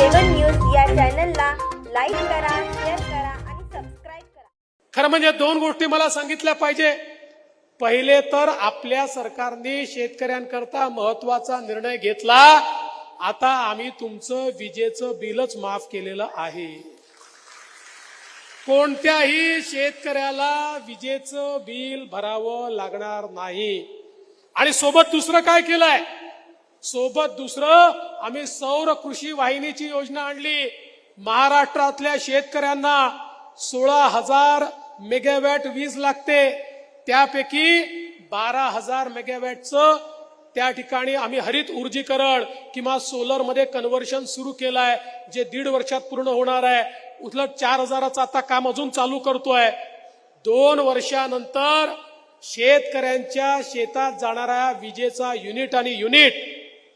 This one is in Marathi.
चॅनलला लाईक करा शेअर करा आणि सबस्क्राईब करा. खरं म्हणजे दोन गोष्टी मला सांगितल्या पाहिजे. पहिले तर आपल्या सरकारने शेतकऱ्यांकरता महत्त्वाचा निर्णय घेतला. आता आम्ही तुमचं विजेचं बिलच माफ केलेलं आहे. कोणत्याही शेतकऱ्याला विजेचं बिल भरावं लागणार नाही. आणि सोबत दुसरं काय केलंय? सोबत दुसरं आम्ही सौर कृषी वाहिनीची योजना आणली. महाराष्ट्रातल्या शेतकऱ्यांना सोळा हजार मेगावॅट वीज लागते. त्यापैकी बारा हजार मेगावॅटचं त्या ठिकाणी आम्ही हरित ऊर्जीकरण किंवा सोलरमध्ये कन्वर्शन कन्व्हर्शन सुरू आहे जे दीड वर्षात पूर्ण होणार आहे. उलट चार हजाराचं आता काम अजून चालू करतोय. दोन वर्षानंतर शेतकऱ्यांच्या शेतात जाणाऱ्या विजेचा युनिट आणि युनिट